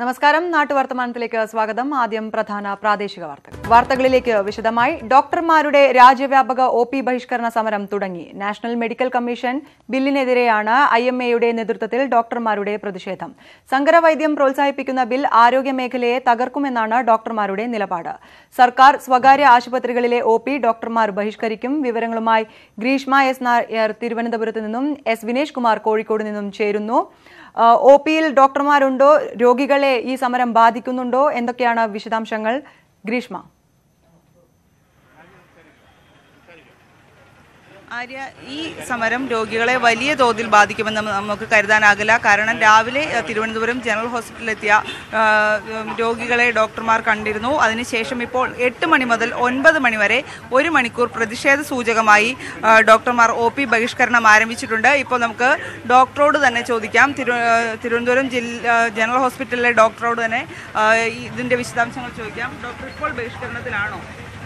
നമസ്കാരം. നാട്ടുവർത്തമാനത്തിലേക്ക് സ്വാഗതം. ആദ്യം പ്രധാന പ്രാദേശിക വാർത്തകൾ. വാർത്തകളിലേക്ക് വിശദമായി. ഡോക്ടർമാരുടെ രാജ്യവ്യാപക ഒ പി ബഹിഷ്കരണ സമരം തുടങ്ങി. നാഷണൽ മെഡിക്കൽ കമ്മീഷൻ ബില്ലിനെതിരെയാണ് ഐ എം എയുടെ നേതൃത്വത്തിൽ ഡോക്ടർമാരുടെ പ്രതിഷേധം. സങ്കരവൈദ്യം പ്രോത്സാഹിപ്പിക്കുന്ന ബിൽ ആരോഗ്യമേഖലയെ തകർക്കുമെന്നാണ് ഡോക്ടർമാരുടെ നിലപാട്. സർക്കാർ സ്വകാര്യ ആശുപത്രികളിലെ ഒ പി ഡോക്ടർമാർ ബഹിഷ്കരിക്കും. വിവരങ്ങളുമായി ഗ്രീഷ്മ എസ് നായർ തിരുവനന്തപുരത്ത് നിന്നും എസ് വിനേഷ് കുമാർ കോഴിക്കോട് നിന്നും ചേരുന്നു. ഒ പിയിൽ ഡോക്ടർമാരുണ്ടോ? രോഗികളെ ഈ സമരം ബാധിക്കുന്നുണ്ടോ? എന്തൊക്കെയാണ് വിശദാംശങ്ങൾ? ഗ്രീഷ്മ. ആര്യ ഈ സമരം രോഗികളെ വലിയ തോതിൽ ബാധിക്കുമെന്ന് നമുക്ക് കരുതാനാകില്ല. കാരണം രാവിലെ തിരുവനന്തപുരം ജനറൽ ഹോസ്പിറ്റലിലെത്തിയ രോഗികളെ ഡോക്ടർമാർ കണ്ടിരുന്നു. അതിനുശേഷം ഇപ്പോൾ എട്ട് മണി മുതൽ ഒൻപത് മണി വരെ ഒരു മണിക്കൂർ പ്രതിഷേധ സൂചകമായി ഡോക്ടർമാർ ഒ പി ബഹിഷ്കരണം ആരംഭിച്ചിട്ടുണ്ട്. ഇപ്പോൾ നമുക്ക് ഡോക്ടറോട് തന്നെ ചോദിക്കാം. തിരു തിരുവനന്തപുരം ജനറൽ ഹോസ്പിറ്റലിലെ ഡോക്ടറോട് തന്നെ ഇതിന്റെ വിശദാംശങ്ങൾ ചോദിക്കാം. ഡോക്ടർ ഇപ്പോൾ ബഹിഷ്കരണത്തിലാണോ?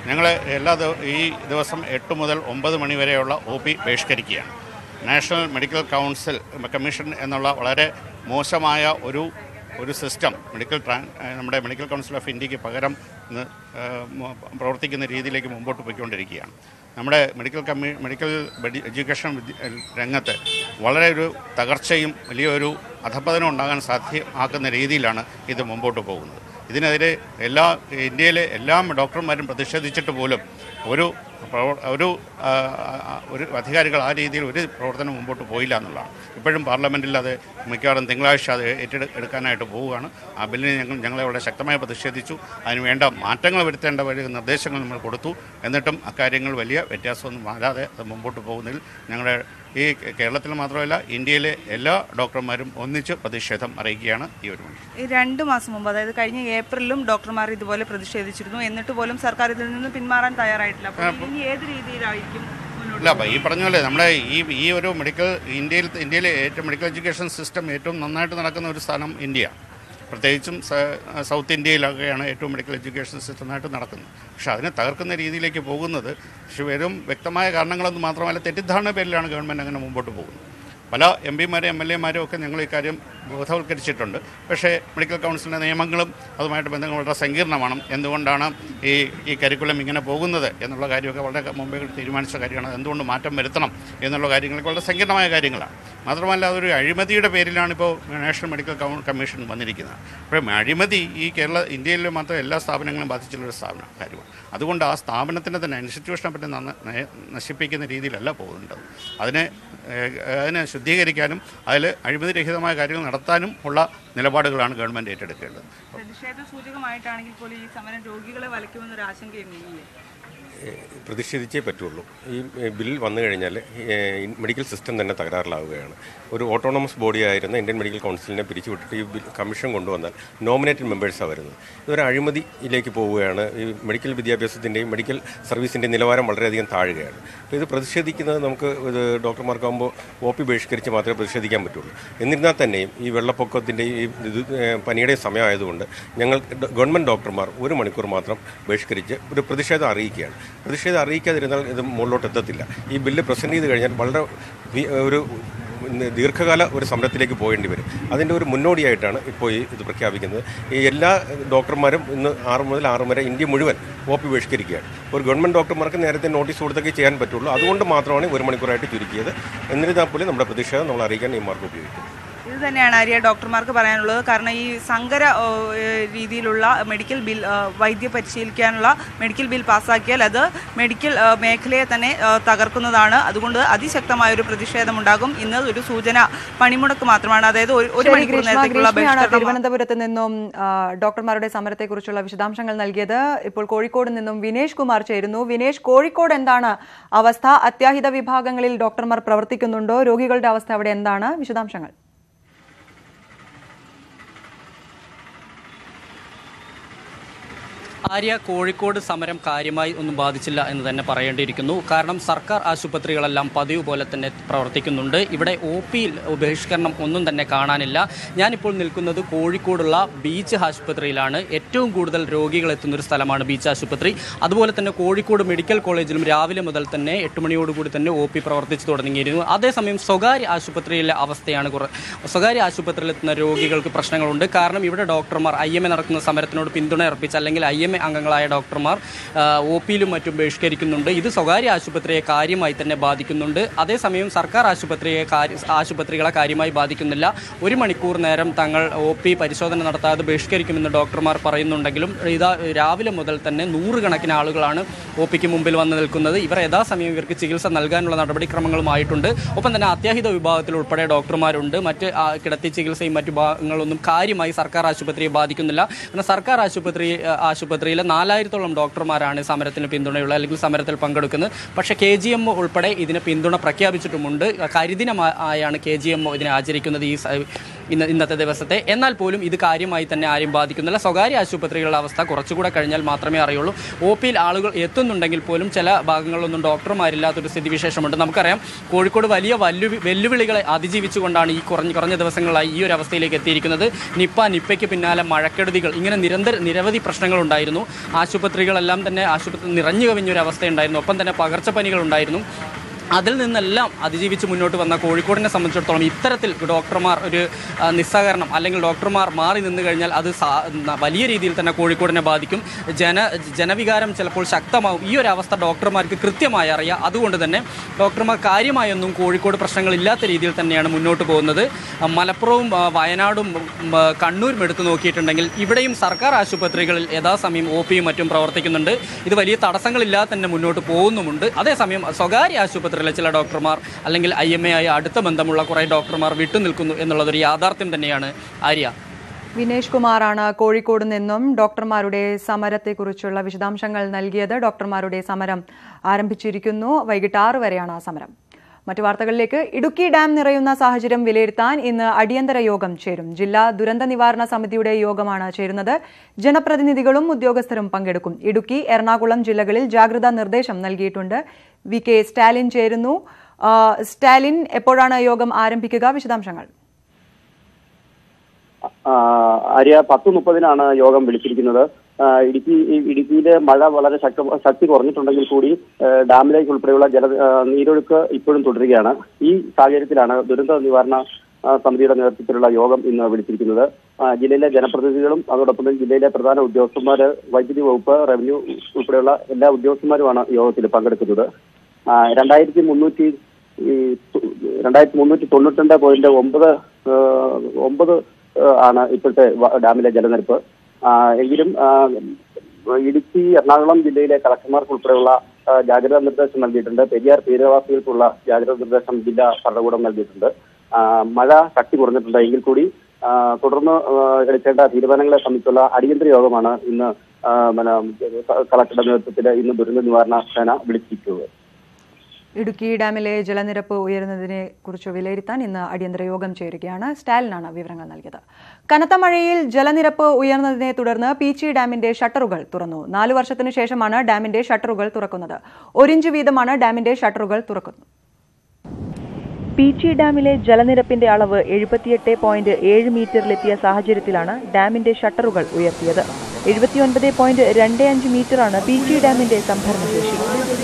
ഞങ്ങൾ എല്ലാ ഈ ദിവസം എട്ട് മുതൽ ഒമ്പത് മണി വരെയുള്ള ഒ പി ബഹിഷ്കരിക്കുകയാണ്. നാഷണൽ മെഡിക്കൽ കൗൺസിൽ കമ്മീഷൻ എന്നുള്ള വളരെ മോശമായ ഒരു ഒരു സിസ്റ്റം മെഡിക്കൽ നമ്മുടെ മെഡിക്കൽ കൗൺസിൽ ഓഫ് ഇന്ത്യയ്ക്ക് പകരം ഇന്ന് പ്രവർത്തിക്കുന്ന രീതിയിലേക്ക് മുമ്പോട്ട് പോയിക്കൊണ്ടിരിക്കുകയാണ്. നമ്മുടെ മെഡിക്കൽ കമ്മീ മെഡിക്കൽ എഡ്യൂക്കേഷൻ രംഗത്ത് വളരെ ഒരു തകർച്ചയും വലിയൊരു അധപ്പതനം ഉണ്ടാകാൻ സാധ്യമാക്കുന്ന രീതിയിലാണ് ഇത് മുമ്പോട്ട് പോകുന്നത്. ഇതിനെതിരെ എല്ലാ ഇന്ത്യയിലെ എല്ലാ ഡോക്ടർമാരും പ്രതിഷേധിച്ചിട്ട് പോലും ഒരു ഒരു ഒരു അധികാരികൾ ആ രീതിയിൽ ഒരു പ്രവർത്തനം മുമ്പോട്ട് പോയില്ല എന്നുള്ളതാണ്. ഇപ്പോഴും പാർലമെന്റിൽ അത് മിക്കവാറും തിങ്കളാഴ്ച അത് ഏറ്റെടു എടുക്കാനായിട്ട് പോവുകയാണ്. ആ ബില്ലിനെ ഞങ്ങൾ ഞങ്ങളെ വളരെ ശക്തമായി പ്രതിഷേധിച്ചു. അതിന് വേണ്ട മാറ്റങ്ങൾ വരുത്തേണ്ട വഴി നിർദ്ദേശങ്ങൾ നമ്മൾ കൊടുത്തു. എന്നിട്ടും അക്കാര്യങ്ങൾ വലിയ വ്യത്യാസമൊന്നും വരാതെ അത് മുമ്പോട്ട് പോകുന്നതിൽ ഞങ്ങളുടെ ഈ കേരളത്തിൽ മാത്രമല്ല ഇന്ത്യയിലെ എല്ലാ ഡോക്ടർമാരും ഒന്നിച്ച് പ്രതിഷേധം അറിയിക്കുകയാണ് ഈ ഒരു ഈ രണ്ട് മാസം മുമ്പ് അതായത് കഴിഞ്ഞ ഏപ്രിലും ഡോക്ടർമാർ ഇതുപോലെ പ്രതിഷേധിച്ചിരുന്നു. എന്നിട്ട് പോലും സർക്കാർ ഇതിൽ നിന്ന് പിന്മാറാൻ തയ്യാറായിട്ടില്ല. ഇനി ഏത് രീതിയിലായിരിക്കും ഇല്ല അപ്പോൾ ഈ പറഞ്ഞ പോലെ നമ്മുടെ ഈ ഈ ഒരു മെഡിക്കൽ ഇന്ത്യയിൽ ഇന്ത്യയിലെ ഏറ്റവും മെഡിക്കൽ എഡ്യൂക്കേഷൻ സിസ്റ്റം ഏറ്റവും നന്നായിട്ട് നടക്കുന്ന ഒരു സ്ഥലം ഇന്ത്യയാണ്. പ്രത്യേകിച്ചും സൗത്ത് ഇന്ത്യയിലൊക്കെയാണ് ഏറ്റവും മെഡിക്കൽ എഡ്യൂക്കേഷൻ സിസ്റ്റം നന്നായിട്ട് നടക്കുന്നത്. പക്ഷേ അതിനെ തകർക്കുന്ന രീതിയിലേക്ക് പോകുന്നത് പക്ഷേ വെറും വ്യക്തമായ കാരണങ്ങളൊന്നും മാത്രമല്ല തെറ്റിദ്ധാരണ പേരിലാണ് ഗവൺമെന്റ് അങ്ങനെ മുമ്പോട്ട് പോകുന്നത്. പല എം പിമാരും എം എൽ എമാരും ഒക്കെ ഞങ്ങൾ ഇക്കാര്യം ബോധവൽക്കരിച്ചിട്ടുണ്ട് പക്ഷേ മെഡിക്കൽ കൗൺസിലിന്റെ നിയമങ്ങളും അതുമായിട്ട് ബന്ധങ്ങൾ വളരെ സങ്കീർണമാണ്. എന്തുകൊണ്ടാണ് ഈ ഈ കരിക്കുലം ഇങ്ങനെ പോകുന്നത് എന്നുള്ള കാര്യമൊക്കെ വളരെ മുമ്പേ തീരുമാനിച്ച കാര്യമാണ്. എന്തുകൊണ്ട് മാറ്റം വരുത്തണം എന്നുള്ള കാര്യങ്ങളൊക്കെ വളരെ സങ്കീർണമായ കാര്യങ്ങളാണ്. മാത്രമല്ല അതൊരു അഴിമതിയുടെ പേരിലാണ് ഇപ്പോൾ നാഷണൽ മെഡിക്കൽ കമ്മീഷൻ വന്നിരിക്കുന്നത്. അപ്പോൾ അഴിമതി ഈ കേരള ഇന്ത്യയിൽ മാത്രം എല്ലാ സ്ഥാപനങ്ങളും ബാധിച്ചിട്ടുള്ളൊരു സ്ഥാപനം കാര്യമാണ്. അതുകൊണ്ട് ആ സ്ഥാപനത്തിനെ തന്നെ ഇൻസ്റ്റിറ്റ്യൂഷനെ പറ്റി നശിപ്പിക്കുന്ന രീതിയിലല്ല പോകുന്നുണ്ട് അതിനെ അതിനെ ശുദ്ധീകരിക്കാനും അതിൽ അഴിമതിരഹിതമായ കാര്യങ്ങൾ നടത്താനും ഉള്ള നിലപാടുകളാണ് ഗവൺമെന്റ് ഏറ്റെടുക്കേണ്ടത്. പ്രതിഷേധ സൂചകമായിട്ടാണെങ്കിൽ പോലും ഈ സമരം രോഗികളെ വലയ്ക്കുമെന്നൊരു ആശങ്കയുമില്ലേ ഏഹ് പ്രതിഷേധിച്ചേ പറ്റുള്ളൂ. ഈ ബിൽ വന്നു കഴിഞ്ഞാൽ മെഡിക്കൽ സിസ്റ്റം തന്നെ തകരാറിലാവുകയാണ്. ഒരു ഓട്ടോണമസ് ബോഡി ആയിരുന്ന ഇന്ത്യൻ മെഡിക്കൽ കൗൺസിലിനെ പിരിച്ചുവിട്ടിട്ട് ഈ ബിൽ കമ്മീഷൻ കൊണ്ടുവന്നാൽ നോമിനേറ്റഡ് മെമ്പേഴ്സാണ് വരുന്നത്. ഇതൊരു അഴിമതിയിലേക്ക് പോവുകയാണ്. ഈ മെഡിക്കൽ വിദ്യാഭ്യാസത്തിന്റെയും മെഡിക്കൽ സർവീസിന്റെയും നിലവാരം വളരെയധികം താഴുകയാണ്. അപ്പോൾ ഇത് പ്രതിഷേധിക്കുന്നത് നമുക്ക് ഇത് ഡോക്ടർമാർക്കാകുമ്പോൾ ഒ പി ബഹിഷ്കരിച്ച് മാത്രമേ പ്രതിഷേധിക്കാൻ പറ്റുള്ളൂ. എന്നിരുന്നാൽ തന്നെയും ഈ വെള്ളപ്പൊക്കത്തിന്റെയും ഈ പനിയുടെയും സമയമായതുകൊണ്ട് ഞങ്ങൾ ഗവൺമെന്റ് ഡോക്ടർമാർ ഒരു മണിക്കൂർ മാത്രം ബഹിഷ്കരിച്ച് ഒരു പ്രതിഷേധം അറിയിക്കുകയാണ്. പ്രതിഷേധം അറിയിക്കാതിരുന്നാൽ ഇത് മുകളിലോട്ട് എത്തത്തില്ല. ഈ ബില്ല് പ്രസന്റ് ചെയ്ത് കഴിഞ്ഞാൽ വളരെ ഒരു ദീർഘകാല ഒരു സമരത്തിലേക്ക് പോകേണ്ടി വരും. അതിന്റെ ഒരു മുന്നോടിയായിട്ടാണ് ഇപ്പോൾ ഈ ഇത് പ്രഖ്യാപിക്കുന്നത്. ഈ എല്ലാ ഡോക്ടർമാരും ഇന്ന് ആറ് മുതൽ ആറ് വരെ ഇന്ത്യ മുഴുവൻ ഒ പി ബഹിഷ്കരിക്കുകയാണ് ഒരു ഗവൺമെന്റ് ഡോക്ടർമാർക്ക് നേരത്തെ നോട്ടീസ് കൊടുത്തൊക്കെ ചെയ്യാൻ പറ്റുള്ളൂ. അതുകൊണ്ട് മാത്രമാണ് ഒരു മണിക്കൂറായിട്ട് ചുരുക്കിയത്. എന്നിരുന്നാൽ പോലും നമ്മുടെ പ്രതിഷേധം നമ്മൾ അറിയിക്കാൻ ഈ മാർഗം ഉപയോഗിക്കുന്നത്. ഇത് തന്നെയാണ് ആര്യ ഡോക്ടർമാർക്ക് പറയാനുള്ളത്. കാരണം ഈ സങ്കര രീതിയിലുള്ള മെഡിക്കൽ ബിൽ വൈദ്യ പരിശീലിക്കാനുള്ള മെഡിക്കൽ ബിൽ പാസ്സാക്കിയാൽ അത് മെഡിക്കൽ മേഖലയെ തന്നെ തകർക്കുന്നതാണ്. അതുകൊണ്ട് അതിശക്തമായ ഒരു പ്രതിഷേധമുണ്ടാകും. ഇന്ന് ഒരു സൂചന പണിമുടക്ക് മാത്രമാണ്. അതായത് ഒരു- മണിക്കൂർ നേരത്തേക്കുള്ള തിരുവനന്തപുരത്ത് നിന്നും ഡോക്ടർമാരുടെ സമരത്തെക്കുറിച്ചുള്ള വിശദാംശങ്ങൾ നൽകിയത്. ഇപ്പോൾ കോഴിക്കോട് നിന്നും വിനേഷ് കുമാർ ചേരുന്നു. വിനേഷ് കോഴിക്കോട് എന്താണ് അവസ്ഥ? അത്യാഹിത വിഭാഗങ്ങളിൽ ഡോക്ടർമാർ പ്രവർത്തിക്കുന്നുണ്ടോ? രോഗികളുടെ അവസ്ഥ അവിടെ എന്താണ്? വിശദാംശങ്ങൾ. ആര്യ കോഴിക്കോട് സമരം കാര്യമായി ഒന്നും ബാധിച്ചില്ല എന്ന് തന്നെ പറയേണ്ടിയിരിക്കുന്നു. കാരണം സർക്കാർ ആശുപത്രികളെല്ലാം പതിവ് പോലെ തന്നെ പ്രവർത്തിക്കുന്നുണ്ട്. ഇവിടെ ഒ പിയിൽ ബഹിഷ്കരണം ഒന്നും തന്നെ കാണാനില്ല. ഞാനിപ്പോൾ നിൽക്കുന്നത് കോഴിക്കോടുള്ള ബീച്ച് ആശുപത്രിയിലാണ്. ഏറ്റവും കൂടുതൽ രോഗികൾ എത്തുന്ന ഒരു സ്ഥലമാണ് ബീച്ച് ആശുപത്രി. അതുപോലെ തന്നെ കോഴിക്കോട് മെഡിക്കൽ കോളേജിലും രാവിലെ മുതൽ തന്നെ എട്ട് മണിയോടുകൂടി തന്നെ ഒ പി പ്രവർത്തിച്ചു തുടങ്ങിയിരുന്നു അതേസമയം സ്വകാര്യ ആശുപത്രിയിലെ അവസ്ഥയാണ് കുറ സ്വകാര്യ ആശുപത്രിയിൽ എത്തുന്ന രോഗികൾക്ക് പ്രശ്നങ്ങളുണ്ട്. കാരണം ഇവിടെ ഡോക്ടർമാർ ഐ എം എ നടക്കുന്ന സമരത്തിനോട് പിന്തുണ അർപ്പിച്ച് അല്ലെങ്കിൽ ഐ എം എ അംഗങ്ങളായ ഡോക്ടർമാർ ഒ പിയിലും മറ്റും ബഹിഷ്കരിക്കുന്നുണ്ട്. ഇത് സ്വകാര്യ ആശുപത്രിയെ കാര്യമായി തന്നെ ബാധിക്കുന്നുണ്ട്. അതേസമയം സർക്കാർ ആശുപത്രിയെ ആശുപത്രികളെ കാര്യമായി ബാധിക്കുന്നില്ല. ഒരു മണിക്കൂർ നേരം തങ്ങൾ ഒ പി പരിശോധന നടത്താതെ ബഹിഷ്കരിക്കുമെന്ന് ഡോക്ടർമാർ പറയുന്നുണ്ടെങ്കിലും ഇതാ രാവിലെ മുതൽ തന്നെ നൂറുകണക്കിന് ആളുകളാണ് ഒ പിക്ക് മുമ്പിൽ വന്ന് നിൽക്കുന്നത്. ഇവർ യഥാസമയം ഇവർക്ക് ചികിത്സ നൽകാനുള്ള നടപടിക്രമങ്ങളുമായിട്ടുണ്ട് ഒപ്പം തന്നെ അത്യാഹിത വിഭാഗത്തിൽ ഉൾപ്പെടെ ഡോക്ടർമാരുണ്ട്. മറ്റ് കിടത്തി ചികിത്സയും മറ്റു ഭാഗങ്ങളൊന്നും കാര്യമായി സർക്കാർ ആശുപത്രിയെ ബാധിക്കുന്നില്ല. കാരണം സർക്കാർ ആശുപത്രി ആ, ആശുപത്രിയിലെ നാലായിരത്തോളം ഡോക്ടർമാരാണ് സമരത്തിന് പിന്തുണയുള്ള അല്ലെങ്കിൽ സമരത്തിൽ പങ്കെടുക്കുന്നത്. പക്ഷേ കെ ജി എം ഉൾപ്പെടെ ഇതിന് പിന്തുണ പ്രഖ്യാപിച്ചിട്ടുമുണ്ട്. കരിദിനമായാണ് കെ ജി എം ഇതിനെ ആചരിക്കുന്നത് ഈ ഇന്ന് ഇന്നത്തെ ദിവസത്തെ. എന്നാൽ പോലും ഇത് കാര്യമായി തന്നെ ആരും ബാധിക്കുന്നില്ല. സ്വകാര്യ ആശുപത്രികളുടെ അവസ്ഥ കുറച്ചുകൂടെ കഴിഞ്ഞാൽ മാത്രമേ അറിയുള്ളൂ. ഒ പിയിൽ ആളുകൾ എത്തുന്നുണ്ടെങ്കിൽ പോലും ചില ഭാഗങ്ങളിലൊന്നും ഡോക്ടർമാരില്ലാത്തൊരു സ്ഥിതിവിശേഷമുണ്ട്. നമുക്കറിയാം കോഴിക്കോട് വലിയ വല്ലു വെല്ലുവിളികളെ അതിജീവിച്ചുകൊണ്ടാണ് ഈ കുറഞ്ഞ കുറഞ്ഞ ദിവസങ്ങളായി ഈ ഒരു അവസ്ഥയിലേക്ക് എത്തിയിരിക്കുന്നത്. നിപ്പ നിപ്പയ്ക്ക് പിന്നാലെ മഴക്കെടുതികൾ. ഇങ്ങനെ നിരന്തര നിരവധി പ്രശ്നങ്ങളുണ്ടായിരുന്നു. ആശുപത്രികളെല്ലാം തന്നെ ആശുപത്രി നിറഞ്ഞു കവിഞ്ഞൊരു അവസ്ഥയുണ്ടായിരുന്നു ഒപ്പം തന്നെ പകർച്ചപ്പനികൾ ഉണ്ടായിരുന്നു അതിൽ നിന്നെല്ലാം അതിജീവിച്ച് മുന്നോട്ട് വന്ന കോഴിക്കോടിനെ സംബന്ധിച്ചിടത്തോളം ഇത്തരത്തിൽ ഡോക്ടർമാർ ഒരു നിസ്സഹകരണം അല്ലെങ്കിൽ ഡോക്ടർമാർ മാറി നിന്ന് കഴിഞ്ഞാൽ അത് വലിയ രീതിയിൽ തന്നെ കോഴിക്കോടിനെ ബാധിക്കും. ജന ജനവികാരം ചിലപ്പോൾ ശക്തമാവും. ഈ ഒരു അവസ്ഥ ഡോക്ടർമാർക്ക് കൃത്യമായി അറിയാം. അതുകൊണ്ട് തന്നെ ഡോക്ടർമാർ കാര്യമായൊന്നും കോഴിക്കോട് പ്രശ്നങ്ങളില്ലാത്ത രീതിയിൽ തന്നെയാണ് മുന്നോട്ട് പോകുന്നത്. മലപ്പുറവും വയനാടും കണ്ണൂരും എടുത്തു നോക്കിയിട്ടുണ്ടെങ്കിൽ ഇവിടെയും സർക്കാർ ആശുപത്രികളിൽ യഥാസമയം ഒ പിയും മറ്റും പ്രവർത്തിക്കുന്നുണ്ട്. ഇത് വലിയ തടസ്സങ്ങളില്ലാതെ തന്നെ മുന്നോട്ട് പോകുന്നുമുണ്ട്. അതേസമയം സ്വകാര്യ ആശുപത്രിയിലെ ചില ഡോക്ടർമാർ അല്ലെങ്കിൽ ഐ എം എ ആയി അടുത്ത ബന്ധമുള്ള കുറേ ഡോക്ടർമാർ വിട്ടുനിൽക്കുന്നു എന്നുള്ളതൊരു യാഥാർത്ഥ്യം തന്നെയാണ് ആര്യ. വിനേഷ് കുമാറാണ് കോഴിക്കോട് നിന്നും ഡോക്ടർമാരുടെ സമരത്തെക്കുറിച്ചുള്ള വിശദാംശങ്ങൾ നൽകിയത്. ഡോക്ടർമാരുടെ സമരം ആരംഭിച്ചിരിക്കുന്നു. വൈകിട്ട് ആറ് വരെയാണ് ആ സമരം. മറ്റു വാർത്തകളിലേക്ക്. ഇടുക്കി ഡാം നിറയുന്ന സാഹചര്യം വിലയിരുത്താൻ ഇന്ന് അടിയന്തര യോഗം ചേരും. ജില്ലാ ദുരന്ത നിവാരണ സമിതിയുടെ യോഗമാണ് ചേരുന്നത്. ജനപ്രതിനിധികളും ഉദ്യോഗസ്ഥരും പങ്കെടുക്കും. ഇടുക്കി എറണാകുളം ജില്ലകളിൽ ജാഗ്രതാ നിർദ്ദേശം നൽകിയിട്ടുണ്ട്. വി കെ സ്റ്റാലിൻ ചേരുന്നു. സ്റ്റാലിൻ എപ്പോഴാണ് യോഗം ആരംഭിക്കുക? വിശദാംശങ്ങൾ. ആര്യ പത്ത് മുപ്പതിനാണ് യോഗം വിളിച്ചിരിക്കുന്നത്. ഇടുക്കി ഇടുക്കിയിലെ മഴ വളരെ ശക്ത ശക്തി കുറഞ്ഞിട്ടുണ്ടെങ്കിൽ കൂടി ഡാമിലേക്ക് ഉൾപ്പെടെയുള്ള ജല നീരൊഴുക്ക് ഇപ്പോഴും തുടരുകയാണ്. ഈ സാഹചര്യത്തിലാണ് ദുരന്ത നിവാരണ സമിതിയുടെ നേതൃത്വത്തിലുള്ള യോഗം ഇന്ന് വിളിച്ചിരിക്കുന്നത്. ജില്ലയിലെ ജനപ്രതിനിധികളും അതോടൊപ്പം തന്നെ ജില്ലയിലെ പ്രധാന ഉദ്യോഗസ്ഥന്മാർ വൈദ്യുതി വകുപ്പ് റവന്യൂ ഉൾപ്പെടെയുള്ള എല്ലാ ഉദ്യോഗസ്ഥന്മാരുമാണ് യോഗത്തിൽ പങ്കെടുക്കുന്നത്. രണ്ടായിരത്തി മുന്നൂറ്റി രണ്ടായിരത്തി മുന്നൂറ്റി തൊണ്ണൂറ്റി രണ്ട് പോയിന്റ് ഒമ്പത് ഒമ്പത് ആണ് ഇപ്പോഴത്തെ ഡാമിലെ ജലനിരപ്പ്. എങ്കിലും ഇടുക്കി എറണാകുളം ജില്ലയിലെ കളക്ടർമാർക്ക് ഉൾപ്പെടെയുള്ള ജാഗ്രതാ നിർദ്ദേശം നൽകിയിട്ടുണ്ട്. പെരിയാർ തീരവാസികൾക്കുള്ള ജാഗ്രതാ നിർദ്ദേശം ജില്ലാ ഭരണകൂടം നൽകിയിട്ടുണ്ട്. മഴ ശക്തി കുറഞ്ഞിട്ടുണ്ട്. എങ്കിൽ കൂടി തുടർന്ന് എടുക്കേണ്ട തീരുമാനങ്ങളെ സംബന്ധിച്ചുള്ള അടിയന്തര യോഗമാണ് ഇന്ന് കളക്ടറുടെ നേതൃത്വത്തിൽ ഇന്ന് ദുരന്ത നിവാരണ സേന വിളിച്ചിരിക്കുന്നത്. ഇടുക്കി ഡാമിലെ ജലനിരപ്പ് ഉയരുന്നതിനെ കുറിച്ച് വിലയിരുത്താൻ ഇന്ന് അടിയന്തര യോഗം ചേരുകയാണ്. സ്റ്റാലിനാണ് വിവരങ്ങൾ നൽകിയത്. കനത്ത മഴയിൽ ജലനിരപ്പ് ഉയർന്നതിനെ തുടർന്ന് പീച്ചി ഡാമിന്റെ ഷട്ടറുകൾ തുറന്നു. നാലു വർഷത്തിനു ശേഷമാണ് ഡാമിന്റെ ഷട്ടറുകൾ തുറക്കുന്നത്. ഒരിഞ്ച് വീതമാണ് ഡാമിന്റെ ഷട്ടറുകൾ തുറക്കുന്നത്. പീച്ചി ഡാമിലെ ജലനിരപ്പിന്റെ അളവ് എഴുപത്തിയെട്ട് പോയിന്റ് ഏഴ് മീറ്ററിലെത്തിയ സാഹചര്യത്തിലാണ് ഡാമിന്റെ ഷട്ടറുകൾ ഉയർത്തിയത്. എഴുപത്തിയൊൻപത് പോയിന്റ് രണ്ട് അഞ്ച് മീറ്ററാണ് പീച്ചി ഡാമിന്റെ സംഭരണശേഷി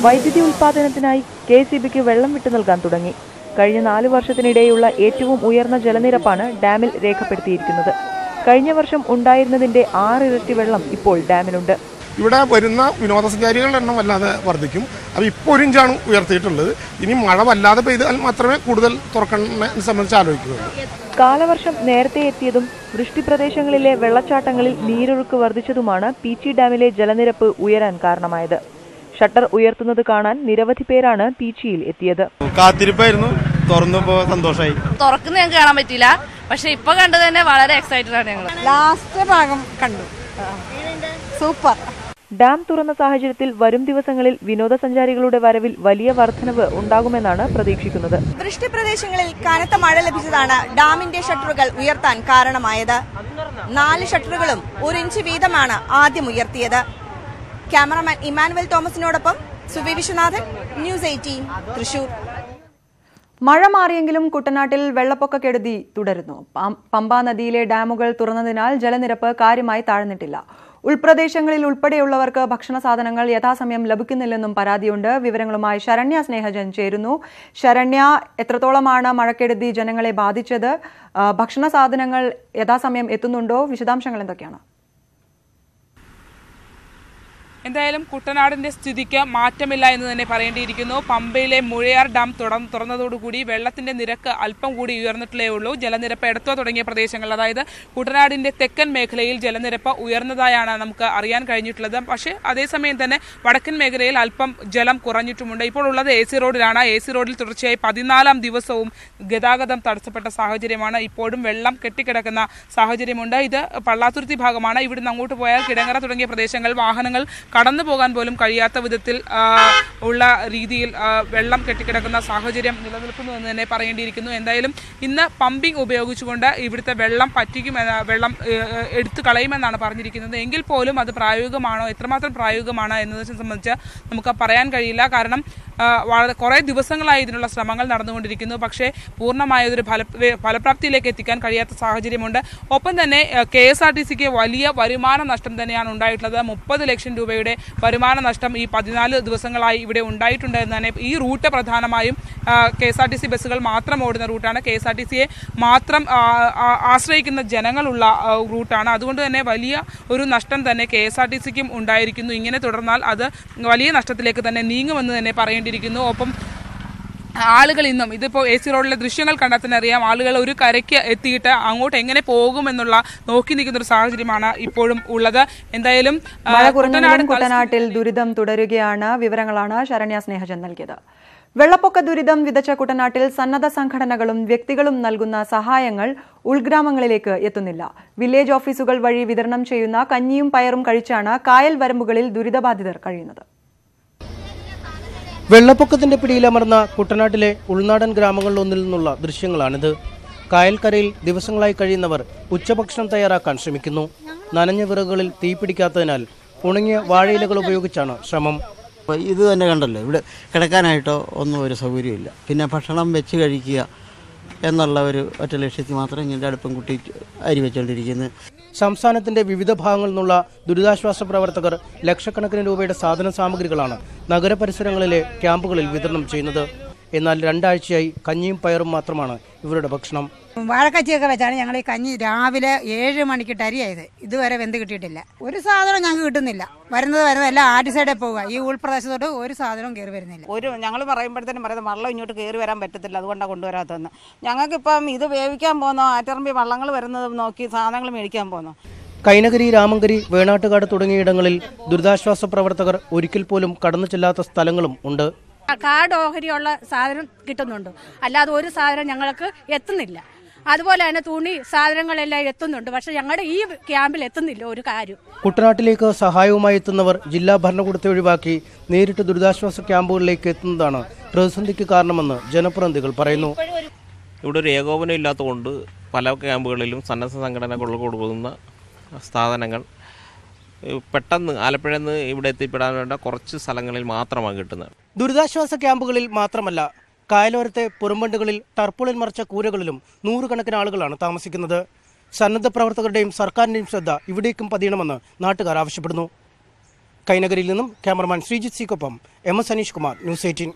വൈദ്യുതി ഉൽപാദനത്തിനായി കെ സി ബിക്ക് വെള്ളം വിട്ടു നൽകാൻ തുടങ്ങി. കഴിഞ്ഞ നാല് വർഷത്തിനിടെയുള്ള ഏറ്റവും ഉയർന്ന ജലനിരപ്പാണ് ഡാമിൽ രേഖപ്പെടുത്തിയിരിക്കുന്നത്. കഴിഞ്ഞ വർഷം ഉണ്ടായിരുന്നതിന്റെ ആറിരട്ടി വെള്ളം ഇപ്പോൾ ഡാമിലുണ്ട്. ഇവിടെ വരുന്ന വിനോദസഞ്ചാരികളുടെ എണ്ണം വല്ലാതെ വർദ്ധിക്കും. അപ്പോൾ ഇപ്പോൾ ഒരു ഇഞ്ചാണ് ഉയർത്തിയിട്ടുള്ളത്. ഇനി മഴ വല്ലാതെ പെയ്താൽ മാത്രമേ കൂടുതൽ തുറക്കണെ സംബന്ധിച്ച് ആലോചിക്കുകയുള്ളൂ. കാലവർഷം നേരത്തെ എത്തിയതും വൃഷ്ടിപ്രദേശങ്ങളിലെ വെള്ളച്ചാട്ടങ്ങളിൽ നീരൊഴുക്ക് വർദ്ധിച്ചതുമാണ് പീച്ചി ഡാമിലെ ജലനിരപ്പ് ഉയരാൻ കാരണമായത്. ഷട്ടർ ഉയർത്തുന്നത് കാണാൻ നിരവധി പേരാണ് പീച്ചിയിൽ എത്തിയത്. കാത്തിരിപ്പായിരുന്നു. തുറന്നപ്പോ സന്തോഷമായി തുറക്കുന്ന ഞങ്ങൾക്ക് കാണാൻ പറ്റില്ല പക്ഷെ ഇപ്പൊ കണ്ടത് തന്നെ വളരെ എക്സൈറ്റഡ് ആണ് ഞങ്ങൾ ലാസ്റ്റ് ഭാഗം കണ്ടു. സൂപ്പർ. ഡാം തുറന്ന സാഹചര്യത്തിൽ വരും ദിവസങ്ങളിൽ വിനോദസഞ്ചാരികളുടെ വരവിൽ വലിയ വർധനവ് ഉണ്ടാകുമെന്നാണ് പ്രതീക്ഷിക്കുന്നത്. വൃഷ്ടിപ്രദേശങ്ങളിൽ കനത്ത മഴ ലഭിച്ചതാണ് ഡാമിന്റെ ഷട്ടറുകൾ ഉയർത്താൻ കാരണമായത്. നാല് ഷട്ടറുകളും ഒരു ഇഞ്ച് വീതമാണ് ആദ്യം ഉയർത്തിയത്. ക്യാമറമാൻ ഇമാനുവൽ തോമസിനോടൊപ്പം സുബി വിശ്വനാഥൻ ന്യൂസ് എയ്റ്റീൻ തൃശൂർ. മഴ മാറിയെങ്കിലും കുട്ടനാട്ടിൽ വെള്ളപ്പൊക്ക കെടുതി തുടരുന്നു. പമ്പാ നദിയിലെ ഡാമുകൾ തുറന്നതിനാൽ ജലനിരപ്പ് കാര്യമായി താഴ്ന്നിട്ടില്ല. ഉൾപ്രദേശങ്ങളിൽ ഉൾപ്പെടെയുള്ളവർക്ക് ഭക്ഷണ സാധനങ്ങൾ യഥാസമയം ലഭിക്കുന്നില്ലെന്നും പരാതിയുണ്ട്. വിവരങ്ങളുമായി ശരണ്യ സ്നേഹജൻ ചേരുന്നു. ശരണ്യ എത്രത്തോളമാണ് മഴക്കെടുതി ജനങ്ങളെ ബാധിച്ചത്? ഭക്ഷണ സാധനങ്ങൾ യഥാസമയം എത്തുന്നുണ്ടോ? വിശദാംശങ്ങൾ എന്തൊക്കെയാണ്? എന്തായാലും കുട്ടനാടിന്റെ സ്ഥിതിക്ക് മാറ്റമില്ല എന്ന് തന്നെ പറയേണ്ടിയിരിക്കുന്നു. പമ്പയിലെ മുഴയാർ ഡാം തുറന്ന് തുറന്നതോടുകൂടി വെള്ളത്തിന്റെ നിരക്ക് അല്പം കൂടി ഉയർന്നിട്ടേ ഉള്ളൂ. ജലനിരപ്പ് എടുത്തോ തുടങ്ങിയ പ്രദേശങ്ങൾ അതായത് കുട്ടനാടിന്റെ തെക്കൻ മേഖലയിൽ ജലനിരപ്പ് ഉയർന്നതായാണ് നമുക്ക് അറിയാൻ കഴിഞ്ഞിട്ടുള്ളത്. പക്ഷേ അതേസമയം തന്നെ വടക്കൻ മേഖലയിൽ അല്പം ജലം കുറഞ്ഞിട്ടുമുണ്ട്. ഇപ്പോൾ ഉള്ളത് എ സി റോഡിലാണ്. എ സി റോഡിൽ തുടർച്ചയായി പതിനാലാം ദിവസവും ഗതാഗതം തടസ്സപ്പെട്ട സാഹചര്യമാണ്. ഇപ്പോഴും വെള്ളം കെട്ടിക്കിടക്കുന്ന സാഹചര്യമുണ്ട്. ഇത് പള്ളാത്തുരുത്തി ഭാഗമാണ്. ഇവിടുന്ന് അങ്ങോട്ട് പോയാൽ കിടങ്ങറ തുടങ്ങിയ പ്രദേശങ്ങൾ വാഹനങ്ങൾ കടന്നു പോകാൻ പോലും കഴിയാത്ത വിധത്തിൽ ഉള്ള രീതിയിൽ വെള്ളം കെട്ടിക്കിടക്കുന്ന സാഹചര്യം നിലനിൽക്കുന്നു എന്ന് തന്നെ പറയേണ്ടിയിരിക്കുന്നു. എന്തായാലും ഇന്ന് പമ്പിംഗ് ഉപയോഗിച്ചുകൊണ്ട് ഇവിടുത്തെ വെള്ളം പറ്റിക്കുമെന്ന വെള്ളം എടുത്തു കളയുമെന്നാണ് പറഞ്ഞിരിക്കുന്നത്. എങ്കിൽ പോലും അത് പ്രായോഗികമാണോ എത്രമാത്രം പ്രായോഗികമാണ് എന്നതിനെ സംബന്ധിച്ച് നമുക്ക് പറയാൻ കഴിയില്ല. കാരണം വളരെ കുറേ ദിവസങ്ങളായി ഇതിനുള്ള ശ്രമങ്ങൾ നടന്നുകൊണ്ടിരിക്കുന്നു. പക്ഷേ പൂർണമായ ഒരു ഫല ഫലപ്രാപ്തിയിലേക്ക് എത്തിക്കാൻ കഴിയാത്ത സാഹചര്യമുണ്ട്. ഒപ്പം തന്നെ കെ എസ് ആർ ടി സിക്ക് വലിയ വരുമാന നഷ്ടം തന്നെയാണ് ഉണ്ടായിട്ടുള്ളത്. മുപ്പത് ലക്ഷം രൂപയുടെ വരുമാന നഷ്ടം ഈ പതിനാല് ദിവസങ്ങളായി ഇവിടെ ഉണ്ടായിട്ടുണ്ട് എന്ന് തന്നെ ഈ റൂട്ട് പ്രധാനമായും K S R T C ബസ്സുകൾ മാത്രം ഓടുന്ന റൂട്ടാണ്. കെ എസ് ആർ ടി സിയെ മാത്രം ആശ്രയിക്കുന്ന ജനങ്ങളുള്ള റൂട്ടാണ്. അതുകൊണ്ട് തന്നെ വലിയ ഒരു നഷ്ടം തന്നെ കെ എസ് ആർ ടി സിക്കും ഉണ്ടായിരിക്കുന്നു. ഇങ്ങനെ തുടർന്നാൽ അത് വലിയ നഷ്ടത്തിലേക്ക് തന്നെ നീങ്ങുമെന്ന് തന്നെ പറയേണ്ടിയിരിക്കുന്നു ഒപ്പം ആളുകൾ ഇന്നും ഇതിപ്പോൾ എ സി റോഡിലെ ദൃശ്യങ്ങൾ കണ്ടാൽ തന്നെ അറിയാം. ആളുകൾ ഒരു കരയ്ക്ക് എത്തിയിട്ട് അങ്ങോട്ട് എങ്ങനെ പോകുമെന്നുള്ള നോക്കി നിൽക്കുന്ന ഒരു സാഹചര്യമാണ് ഇപ്പോഴും ഉള്ളത്. എന്തായാലും കുട്ടനാട്ടിൽ ദുരിതം തുടരുകയാണ്. വിവരങ്ങളാണ് ശരണ്യ സ്നേഹജൻ നൽകിയത് വെള്ളപ്പൊക്ക ദുരിതം വിതച്ച കുട്ടനാട്ടിൽ സന്നദ്ധ സംഘടനകളും വ്യക്തികളും നൽകുന്ന സഹായങ്ങൾ ഉൾഗ്രാമങ്ങളിലേക്ക് എത്തുന്നില്ല. വില്ലേജ് ഓഫീസുകൾ വഴി വിതരണം ചെയ്യുന്ന കഞ്ഞിയും പയറും കഴിച്ചാണ് കായൽ വരമ്പുകളിൽ ദുരിതബാധിതർ കഴിയുന്നത്. വെള്ളപ്പൊക്കത്തിന്റെ പിടിയിലമർന്ന കുട്ടനാട്ടിലെ ഉൾനാടൻ ഗ്രാമങ്ങളിലൊന്നിൽ നിന്നുള്ള ദൃശ്യങ്ങളാണിത്. കായൽക്കരയിൽ ദിവസങ്ങളായി കഴിയുന്നവർ ഉച്ചഭക്ഷണം തയ്യാറാക്കാൻ ശ്രമിക്കുന്നു. നനഞ്ഞ വിറകുകളിൽ തീ പിടിക്കാത്തതിനാൽ ഉണങ്ങിയ വാഴയിലകൾ ഉപയോഗിച്ചാണ് ശ്രമം. ഇത് തന്നെ കണ്ടല്ലോ. ഇവിടെ കിടക്കാനായിട്ടോ ഒന്നും ഒരു സൗകര്യമില്ല. പിന്നെ ഭക്ഷണം വെച്ച് കഴിക്കുക എന്നുള്ള ഒരു ഒറ്റ ലക്ഷ്യത്തിൽ മാത്രം ഇങ്ങനെ അടുപ്പം കുട്ടി അരി വെച്ചുകൊണ്ടിരിക്കുന്നത് സംസ്ഥാനത്തിന്റെ വിവിധ ഭാഗങ്ങളിൽ നിന്നുള്ള ദുരിതാശ്വാസ പ്രവർത്തകർ ലക്ഷക്കണക്കിന് രൂപയുടെ സാധന സാമഗ്രികളാണ് നഗരപരിസരങ്ങളിലെ ക്യാമ്പുകളിൽ വിതരണം ചെയ്യുന്നത്. എന്നാൽ രണ്ടാഴ്ചയായി കഞ്ഞിയും പയറും മാത്രമാണ് ഇവരുടെ ഭക്ഷണം. വാഴക്കച്ചിയൊക്കെ വെച്ചാണ് ഞങ്ങൾ ഈ കഞ്ഞി രാവിലെ ഏഴ് മണിക്ക് ടരിയായത് ഇതുവരെ വെന്ത് കിട്ടിയിട്ടില്ല. ഒരു സാധനം ഞങ്ങൾക്ക് കിട്ടുന്നില്ല. വരുന്നത് വരുന്നത് എല്ലാം ആറ്റി സൈഡിൽ പോവുക. ഈ ഉൾപ്രദേശത്തോട്ട് ഒരു സാധനവും കയറി വരുന്നില്ല. ഒരു ഞങ്ങൾ പറയുമ്പോഴത്തേനും പറയുന്നത് വള്ളം ഇങ്ങോട്ട് കയറി വരാൻ പറ്റത്തില്ല. അതുകൊണ്ടാണ് കൊണ്ടുവരാത്തതെന്ന്. ഞങ്ങൾക്കിപ്പം ഇത് വേവിക്കാൻ പോകുന്നോ ആറ്ററമ്പി വള്ളങ്ങൾ വരുന്നത് നോക്കി സാധനങ്ങൾ മേടിക്കാൻ പോകുന്നു കൈനകരി രാമങ്കരി വേണാട്ടുകാട് തുടങ്ങിയ ഇടങ്ങളിൽ ദുരിതാശ്വാസ പ്രവർത്തകർ ഒരിക്കൽ പോലും കടന്നു ചെല്ലാത്ത സ്ഥലങ്ങളും ഉണ്ട്. കാർഡ് ഓഹരിയുള്ള സാധനം കിട്ടുന്നുണ്ട്. അല്ലാതെ ഒരു സാധനം ഞങ്ങൾക്ക് എത്തുന്നില്ല. അതുപോലെ തന്നെ തുണി സാധനങ്ങളെല്ലാം എത്തുന്നുണ്ട്. പക്ഷെ ഞങ്ങളുടെ ഈ ക്യാമ്പിൽ എത്തുന്നില്ല ഒരു കാര്യം. കുട്ടനാട്ടിലേക്ക് സഹായവുമായി എത്തുന്നവർ ജില്ലാ ഭരണകൂടത്തെ ഒഴിവാക്കി നേരിട്ട് ദുരിതാശ്വാസ ക്യാമ്പുകളിലേക്ക് എത്തുന്നതാണ് പ്രതിസന്ധിക്ക് കാരണമെന്ന് ജനപ്രതിനിധികൾ പറയുന്നു. ഇവിടെ ഒരു ഏകോപനം ഇല്ലാത്തതുകൊണ്ട് പല ക്യാമ്പുകളിലും സന്നദ്ധ സംഘടനകൾ കൊടുക്കുന്ന സ്ഥാപനങ്ങൾ പെട്ടെന്ന് ആലപ്പുഴ നിന്ന് ഇവിടെ എത്തിപ്പെടാൻ വേണ്ട കുറച്ച് സ്ഥലങ്ങളിൽ മാത്രമാണ് കിട്ടുന്നത്. ദുരിതാശ്വാസ ക്യാമ്പുകളിൽ മാത്രമല്ല കായലോരത്തെ പുറമ്പണ്ടുകളിൽ ടർപ്പുളിൽ മറച്ച കൂരകളിലും നൂറുകണക്കിന് ആളുകളാണ് താമസിക്കുന്നത്. സന്നദ്ധ പ്രവർത്തകരുടെയും സർക്കാരിന്റെയും ശ്രദ്ധ ഇവിടേക്കും പതിയണമെന്ന് നാട്ടുകാർ ആവശ്യപ്പെടുന്നു. കൈനഗരിൽ നിന്നും cameraman Sreejith സിക്കൊപ്പം M S Aneesh Kumar news eighteen.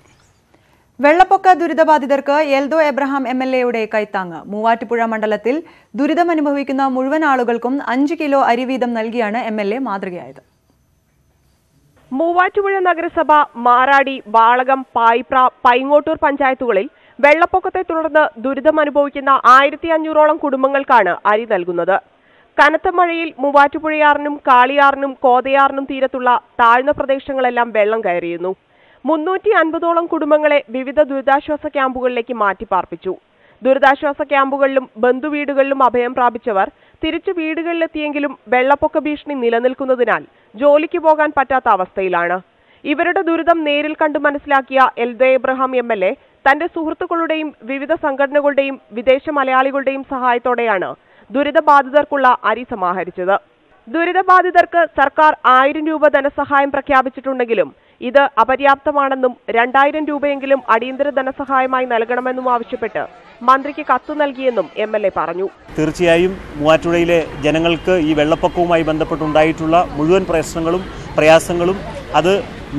വെള്ളപ്പൊക്ക ദുരിതബാധിതർക്ക് എൽദോ എബ്രഹാം എം എൽ എയുടെ കൈത്താങ്ങ്. മൂവാറ്റുപുഴ മണ്ഡലത്തിൽ ദുരിതമനുഭവിക്കുന്ന മുഴുവൻ ആളുകൾക്കും അഞ്ച് കിലോ അരി വീതം നൽകിയാണ് എം എൽ എ മാതൃകയായത്. മൂവാറ്റുപുഴ നഗരസഭ മാറാടി വാളകം പായിപ്ര പൈങ്ങോട്ടൂർ പഞ്ചായത്തുകളിൽ വെള്ളപ്പൊക്കത്തെ തുടർന്ന് ദുരിതം അനുഭവിക്കുന്ന ആയിരത്തി അഞ്ഞൂറോളം കുടുംബങ്ങൾക്കാണ് അരി നൽകുന്നത്. കനത്ത മഴയിൽ മൂവാറ്റുപുഴയാറിനും കാളിയാറിനും കോതയാറിനും തീരത്തുള്ള താഴ്ന്ന പ്രദേശങ്ങളെല്ലാം വെള്ളം കയറിയിരുന്നു. മുന്നൂറ്റി അൻപതോളം കുടുംബങ്ങളെ വിവിധ ദുരിതാശ്വാസ ക്യാമ്പുകളിലേക്ക് മാറ്റിപ്പാർപ്പിച്ചു. ദുരിതാശ്വാസ ക്യാമ്പുകളിലും ബന്ധുവീടുകളിലും അഭയം പ്രാപിച്ചവർ തിരിച്ചു വീടുകളിലെത്തിയെങ്കിലും വെള്ളപ്പൊക്ക ഭീഷണി നിലനിൽക്കുന്നതിനാൽ ജോലിക്ക് പോകാൻ പറ്റാത്ത അവസ്ഥയിലാണ്. ഇവരുടെ ദുരിതം നേരിൽ കണ്ടു മനസ്സിലാക്കിയ Eldho Abraham M L A തന്റെ സുഹൃത്തുക്കളുടെയും വിവിധ സംഘടനകളുടെയും വിദേശ മലയാളികളുടെയും സഹായത്തോടെയാണ് ദുരിതബാധിതർക്കുള്ള അരി സമാഹരിച്ചത്. ദുരിതബാധിതർക്ക് സർക്കാർ ആയിരം രൂപ ധനസഹായം പ്രഖ്യാപിച്ചിട്ടുണ്ടെങ്കിലും ഇത് അപര്യാപ്തമാണെന്നും രണ്ടായിരം രൂപയെങ്കിലും അടിയന്തര ധനസഹായമായി നൽകണമെന്നും ആവശ്യപ്പെട്ട് മന്ത്രിക്ക് കത്ത് നൽകിയെന്നും എം എൽ എ പറഞ്ഞു. തീർച്ചയായും മൂവാറ്റുപുഴയിലെ ജനങ്ങൾക്ക് ഈ വെള്ളപ്പൊക്കവുമായി ബന്ധപ്പെട്ടുണ്ടായിട്ടുള്ള മുഴുവൻ പ്രശ്നങ്ങളും പ്രയാസങ്ങളും അത്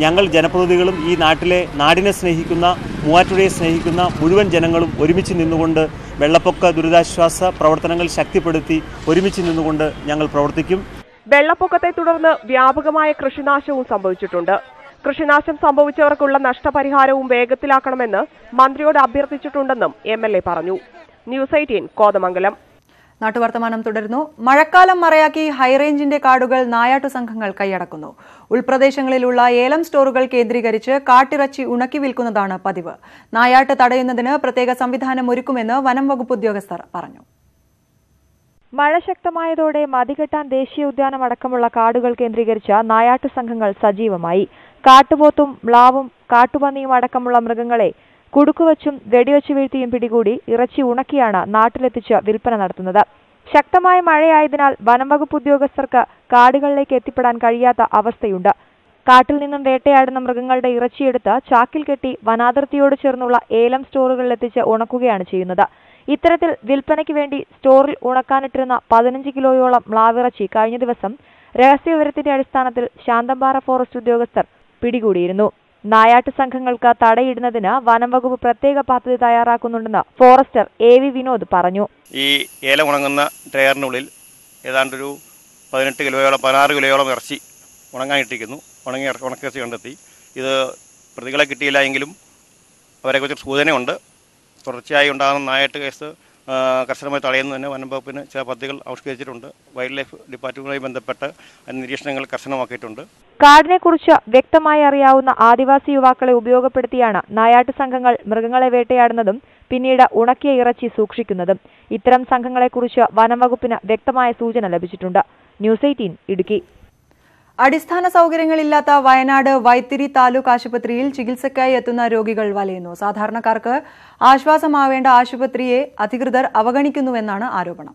ഞങ്ങൾ ജനപ്രതിനിധികളും ഈ നാട്ടിലെ നാടിനെ സ്നേഹിക്കുന്ന മൂവാറ്റുപുഴയെ സ്നേഹിക്കുന്ന മുഴുവൻ ജനങ്ങളും ഒരുമിച്ച് നിന്നുകൊണ്ട് വെള്ളപ്പൊക്ക ദുരിതാശ്വാസ പ്രവർത്തനങ്ങൾ ശക്തിപ്പെടുത്തി ഒരുമിച്ച് നിന്നുകൊണ്ട് ഞങ്ങൾ പ്രവർത്തിക്കും. വെള്ളപ്പൊക്കത്തെ തുടർന്ന് വ്യാപകമായ കൃഷിനാശവും സംഭവിച്ചിട്ടുണ്ട്. കൃഷിനാശം സംഭവിച്ചവർക്കുള്ള നഷ്ടപരിഹാരവും വേഗത്തിലാക്കണമെന്ന് മന്ത്രിയോട് അഭ്യർത്ഥിച്ചിട്ടുണ്ടെന്നും എം എൽ എ പറഞ്ഞു. News eighteen Kothamangalam. നാട്ടുവർത്തമാനം തുടരുന്നു. മഴക്കാലം മറയാക്കി ഹൈറേഞ്ചിന്റെ കാടുകൾ നായാട്ടു സംഘങ്ങൾ കൈയടക്കുന്നു. ഉൾപ്രദേശങ്ങളിലുള്ള ഏലം സ്റ്റോറുകൾ കേന്ദ്രീകരിച്ച് കാട്ടിറച്ചി ഉണക്കി വിൽക്കുന്നതാണ് പതിവ്. നായാട്ട് തടയുന്നതിന് പ്രത്യേക സംവിധാനം ഒരുക്കുമെന്ന് വനം വകുപ്പ് ഉദ്യോഗസ്ഥർ പറഞ്ഞു. മഴ ശക്തമായതോടെ മതികെട്ടാൻ ദേശീയോദ്യാനം അടക്കമുള്ള കാടുകൾ കേന്ദ്രീകരിച്ച നായാട്ടു സംഘങ്ങൾ സജീവമായി. കാട്ടുപോത്തും മ്ലാവും കാട്ടുപന്നിയും അടക്കമുള്ള മൃഗങ്ങളെ കുടുക്കുവച്ചും വെടിവെച്ച് വീഴ്ത്തിയും പിടികൂടി ഇറച്ചി ഉണക്കിയാണ് നാട്ടിലെത്തിച്ച് വിൽപ്പന നടത്തുന്നത്. ശക്തമായ മഴയായതിനാൽ വനംവകുപ്പ് ഉദ്യോഗസ്ഥർക്ക് കാടുകളിലേക്ക് എത്തിപ്പെടാൻ കഴിയാത്ത അവസ്ഥയുണ്ട്. കാട്ടിൽ നിന്നും വേട്ടയാടുന്ന മൃഗങ്ങളുടെ ഇറച്ചിയെടുത്ത് ചാക്കിൽ കെട്ടി വനാതിർത്തിയോട് ചേർന്നുള്ള ഏലം സ്റ്റോറുകളിലെത്തിച്ച് ഉണക്കുകയാണ് ചെയ്യുന്നത്. ഇത്തരത്തിൽ വിൽപ്പനയ്ക്ക് വേണ്ടി സ്റ്റോറിൽ ഉണക്കാനിട്ടിരുന്ന പതിനഞ്ച് കിലോയോളം മ്ലാവിറച്ചി കഴിഞ്ഞ ദിവസം രഹസ്യവിവരത്തിന്റെ അടിസ്ഥാനത്തിൽ ശാന്തമ്പാറ ഫോറസ്റ്റ് ഉദ്യോഗസ്ഥർ പിടികൂടിയിരുന്നു. നായാട്ട് സംഘങ്ങൾക്ക് തടയിടുന്നതിന് വനംവകുപ്പ് പ്രത്യേക പദ്ധതി തയ്യാറാക്കുന്നുണ്ടെന്ന് ഫോറസ്റ്റർ എ വി വിനോദ് പറഞ്ഞു. ഈ ഏല ഉണങ്ങുന്ന ടയറിനുള്ളിൽ ഏതാണ്ടൊരു പതിനെട്ട് കിലോയോളം പതിനാറ് കിലോയോളം ഇറച്ചി ഉണങ്ങാനിട്ടിരിക്കുന്നു. ഉണങ്ങി ഉണക്കിറച്ചി കണ്ടെത്തി. ഇത് പ്രതികളെ കിട്ടിയില്ല എങ്കിലും അവരെക്കുറിച്ച് സൂചനയുണ്ട്. തുടർച്ചയായി ഉണ്ടാകുന്ന നായാട്ട് കേസ് കർശനമായി തടയുന്നതിന് വനം വകുപ്പിന് ചില പദ്ധതികൾ ആവിഷ്കരിച്ചിട്ടുണ്ട്. വൈൽഡ് ലൈഫ് ഡിപ്പാർട്ട്മെന്റുമായി ബന്ധപ്പെട്ട് നിരീക്ഷണങ്ങൾ കർശനമാക്കിയിട്ടുണ്ട്. കാടിനെക്കുറിച്ച് വ്യക്തമായി അറിയാവുന്ന ആദിവാസി യുവാക്കളെ ഉപയോഗപ്പെടുത്തിയാണ് നായാട്ട് സംഘങ്ങൾ മൃഗങ്ങളെ വേട്ടയാടുന്നതും പിന്നീട് ഉണക്കിയ ഇറച്ചി സൂക്ഷിക്കുന്നതും. ഇത്തരം സംഘങ്ങളെക്കുറിച്ച് വനംവകുപ്പിന് വ്യക്തമായ സൂചന ലഭിച്ചിട്ടുണ്ട്. News eighteen Idukki. അടിസ്ഥാന സൗകര്യങ്ങളില്ലാത്ത വയനാട് വൈത്തിരി താലൂക്ക് ആശുപത്രിയിൽ ചികിത്സയ്ക്കായി എത്തുന്ന രോഗികൾ വലയുന്നു. സാധാരണക്കാർക്ക് ആശ്വാസമാവേണ്ട ആശുപത്രിയെ അധികൃതർ അവഗണിക്കുന്നുവെന്നാണ് ആരോപണം.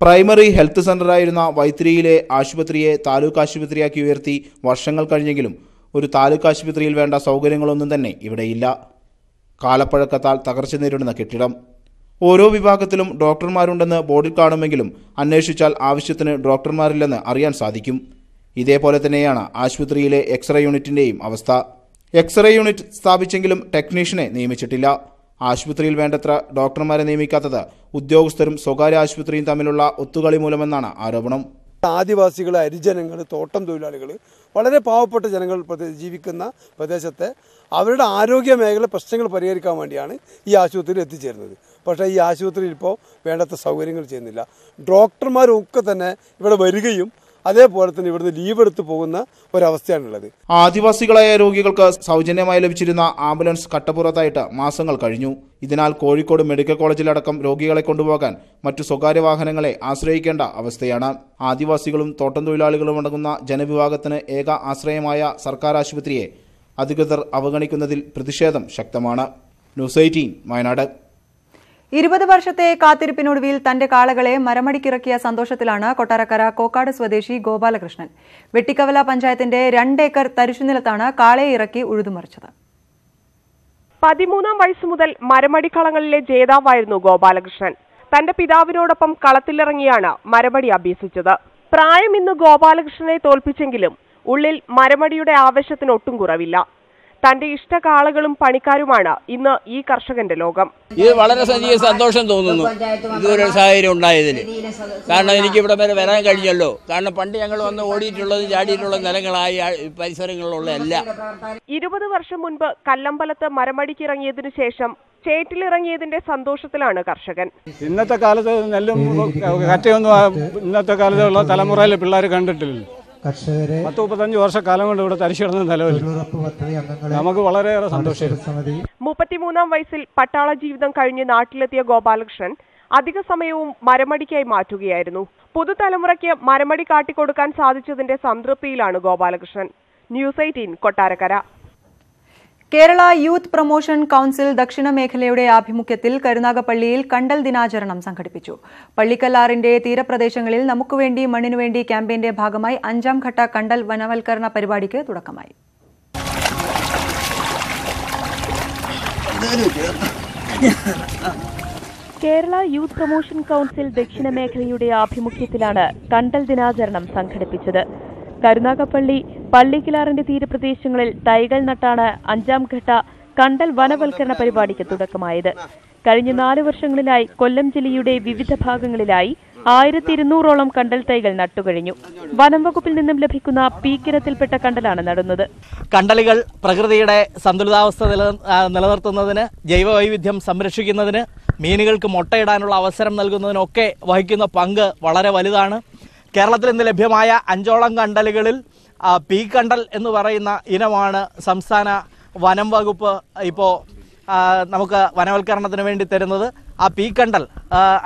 പ്രൈമറി ഹെൽത്ത് സെന്ററായിരുന്ന വൈത്തിരിയിലെ ആശുപത്രിയെ താലൂക്ക് ആശുപത്രിയാക്കി ഉയർത്തി വർഷങ്ങൾ കഴിഞ്ഞെങ്കിലും ഒരു താലൂക്ക് ആശുപത്രിയിൽ വേണ്ട സൗകര്യങ്ങളൊന്നും തന്നെ ഇവിടെയില്ല. കാലപ്പഴക്കത്താൽ തകർച്ച നേരിടുന്ന കെട്ടിടം. ഓരോ വിഭാഗത്തിലും ഡോക്ടർമാരുണ്ടെന്ന് ബോർഡിൽ കാണുമെങ്കിലും അന്വേഷിച്ചാൽ ആവശ്യത്തിന് ഡോക്ടർമാരില്ലെന്ന് അറിയാൻ സാധിക്കും. ഇതേപോലെ തന്നെയാണ് ആശുപത്രിയിലെ എക്സ്റേ യൂണിറ്റിന്റെയും അവസ്ഥ. എക്സ്റേ യൂണിറ്റ് സ്ഥാപിച്ചെങ്കിലും ടെക്നീഷ്യനെ നിയമിച്ചിട്ടില്ല. ആശുപത്രിയിൽ വേണ്ടത്ര ഡോക്ടർമാരെ നിയമിക്കാത്തത് ഉദ്യോഗസ്ഥരും സ്വകാര്യ ആശുപത്രിയും തമ്മിലുള്ള ഒത്തുകളി മൂലമെന്നാണ് ആരോപണം. ആദിവാസികൾ ഹരിജനങ്ങൾ തോട്ടം തൊഴിലാളികൾ വളരെ പാവപ്പെട്ട ജനങ്ങൾ ജീവിക്കുന്ന പ്രദേശത്തെ അവരുടെ ആരോഗ്യ മേഖല പ്രശ്നങ്ങൾ പരിഹരിക്കാൻ വേണ്ടിയാണ് ഈ ആശുപത്രിയിൽ എത്തിച്ചേരുന്നത്. പക്ഷേ ഈ ആശുപത്രിയിൽ ഇപ്പോൾ വേണ്ടത്ര സൗകര്യങ്ങൾ ചെയ്യുന്നില്ല. ഡോക്ടർമാരും ഒക്കെ തന്നെ ഇവിടെ വരികയും അതേപോലെ തന്നെ ഇവിടുന്ന് ലീവ് എടുത്തു പോകുന്ന ഒരവസ്ഥയാണുള്ളത് ആദിവാസികളായ രോഗികൾക്ക് സൗജന്യമായി ലഭിച്ചിരുന്ന ആംബുലൻസ് കട്ടപ്പുറത്തായിട്ട് മാസങ്ങൾ കഴിഞ്ഞു. ഇതിനാൽ കോഴിക്കോട് മെഡിക്കൽ കോളേജിലടക്കം രോഗികളെ കൊണ്ടുപോകാൻ മറ്റു സ്വകാര്യ വാഹനങ്ങളെ ആശ്രയിക്കേണ്ട അവസ്ഥയാണ്. ആദിവാസികളും തോട്ടം തൊഴിലാളികളും അടങ്ങുന്ന ജനവിഭാഗത്തിന് ഏക ആശ്രയമായ സർക്കാർ ആശുപത്രിയെ അധികൃതർ അവഗണിക്കുന്നതിൽ പ്രതിഷേധം ശക്തമാണ്. News eighteen Wayanad. ഇരുപത് വർഷത്തെ കാത്തിരിപ്പിനൊടുവിൽ തന്റെ കാളകളെ മരമടിക്കിറക്കിയ സന്തോഷത്തിലാണ് കൊട്ടാരക്കര കോക്കാട് സ്വദേശി ഗോപാലകൃഷ്ണൻ. വെട്ടിക്കവല പഞ്ചായത്തിന്റെ രണ്ടേക്കർ തരിശുനിലത്താണ് കാളയെ ഇറക്കി ഉഴുതുമറിച്ചത്. പതിമൂന്നാം വയസ്സ് മുതൽ മരമടിക്കളങ്ങളിലെ ജേതാവായിരുന്നു ഗോപാലകൃഷ്ണൻ. തന്റെ പിതാവിനോടൊപ്പം കളത്തിലിറങ്ങിയാണ് മരമടി അഭ്യസിച്ചത്. പ്രായം ഇന്ന് ഗോപാലകൃഷ്ണനെ തോൽപ്പിച്ചെങ്കിലും ഉള്ളിൽ മരമടിയുടെ ആവേശത്തിന് ഒട്ടും കുറവില്ല. തന്റെ ഇഷ്ടകാളകളും പണിക്കാരുമാണ് ഇന്ന് ഈ കർഷകന്റെ ലോകം. ഇത് വളരെ സജീവ സന്തോഷം തോന്നുന്നു. ഇതൊരു സാഹചര്യം ഉണ്ടായതിന്. കാരണം എനിക്ക് ഇവിടെ വരെ വരാൻ കഴിഞ്ഞല്ലോ. കാരണം പണ്ട് ഞങ്ങൾ വന്ന് ഓടിയിട്ടുള്ളത് ചാടിയിട്ടുള്ള നിലങ്ങളായി പരിസരങ്ങളിലുള്ളതല്ല. പരിസരങ്ങളിലുള്ള എല്ലാം ഇരുപത് വർഷം മുൻപ് കല്ലമ്പലത്ത് മരമടിക്കിറങ്ങിയതിനു ശേഷം ചേറ്റിലിറങ്ങിയതിന്റെ സന്തോഷത്തിലാണ് കർഷകൻ. ഇന്നത്തെ കാലത്ത് നെല്ലും കറ്റയൊന്നും ഇന്നത്തെ കാലത്തുള്ള തലമുറയിലെ പിള്ളേർ കണ്ടിട്ടില്ല. പത്ത് മുപ്പത്തഞ്ച് വർഷക്കാലം കൊണ്ട് ഇവിടെ തരിശിടുന്ന നിലവിൽ നമുക്ക് വളരെയേറെ സന്തോഷം മുപ്പത്തിമൂന്നാം വയസ്സിൽ പട്ടാള ജീവിതം കഴിഞ്ഞ് നാട്ടിലെത്തിയ ഗോപാലകൃഷ്ണൻ അധിക സമയവും മരമടിക്കായി മാറ്റുകയായിരുന്നു. പുതുതലമുറയ്ക്ക് മരമടി കാട്ടിക്കൊടുക്കാൻ സാധിച്ചതിന്റെ സംതൃപ്തിയിലാണ് Gopalakrishnan. News eighteen Kottarakkara. Kerala youth promotion council ദക്ഷിണ മേഖലയുടെ ആഭിമുഖ്യത്തിൽ കരുനാഗപ്പള്ളിയിൽ കണ്ടൽ ദിനാചരണം സംഘടിപ്പിച്ചു. പള്ളിക്കല്ലാറിന്റെ തീരപ്രദേശങ്ങളിൽ നമുക്കുവേണ്ടി മണ്ണിനുവേണ്ടി ക്യാമ്പയിന്റെ ഭാഗമായി അഞ്ചാം ഘട്ട കണ്ടൽ വനവൽക്കരണ പരിപാടിക്ക് തുടക്കമായി. കേരള യൂത്ത് പ്രൊമോഷൻ കൌൺസിൽ ദക്ഷിണ മേഖലയുടെ ആഭിമുഖ്യത്തിലാണ് കണ്ടൽ ദിനാചരണം സംഘടിപ്പിച്ചത്. കരുനാഗപ്പള്ളി പള്ളിക്കിലാറിന്റെ തീരപ്രദേശങ്ങളിൽ തൈകൾ നട്ടാണ് അഞ്ചാം ഘട്ട കണ്ടൽ വനവൽക്കരണ പരിപാടിക്ക് തുടക്കമായത്. കഴിഞ്ഞ നാല് വർഷങ്ങളിലായി കൊല്ലം ജില്ലയുടെ വിവിധ ഭാഗങ്ങളിലായി ആയിരത്തി ഇരുന്നൂറോളം കണ്ടൽ തൈകൾ നട്ടുകഴിഞ്ഞു വനം വകുപ്പിൽ നിന്നും ലഭിക്കുന്ന പീക്കിനത്തിൽപ്പെട്ട കണ്ടലാണ് നടുന്നത്. കണ്ടലുകൾ പ്രകൃതിയുടെ സന്തുലിതാവസ്ഥ നിലനിർത്തുന്നതിന് ജൈവവൈവിധ്യം സംരക്ഷിക്കുന്നതിന് മീനുകൾക്ക് മുട്ടയിടാനുള്ള അവസരം നൽകുന്നതിനൊക്കെ വഹിക്കുന്ന പങ്ക് വളരെ വലുതാണ്. കേരളത്തിൽ ഇന്ന് ലഭ്യമായ അഞ്ചോളം കണ്ടലുകളിൽ പീ കണ്ടൽ എന്ന് പറയുന്ന ഇനമാണ് സംസ്ഥാന വനം വകുപ്പ് ഇപ്പോൾ നമുക്ക് വനവൽക്കരണത്തിന് വേണ്ടി തരുന്നത്. ആ പീ കണ്ടൽ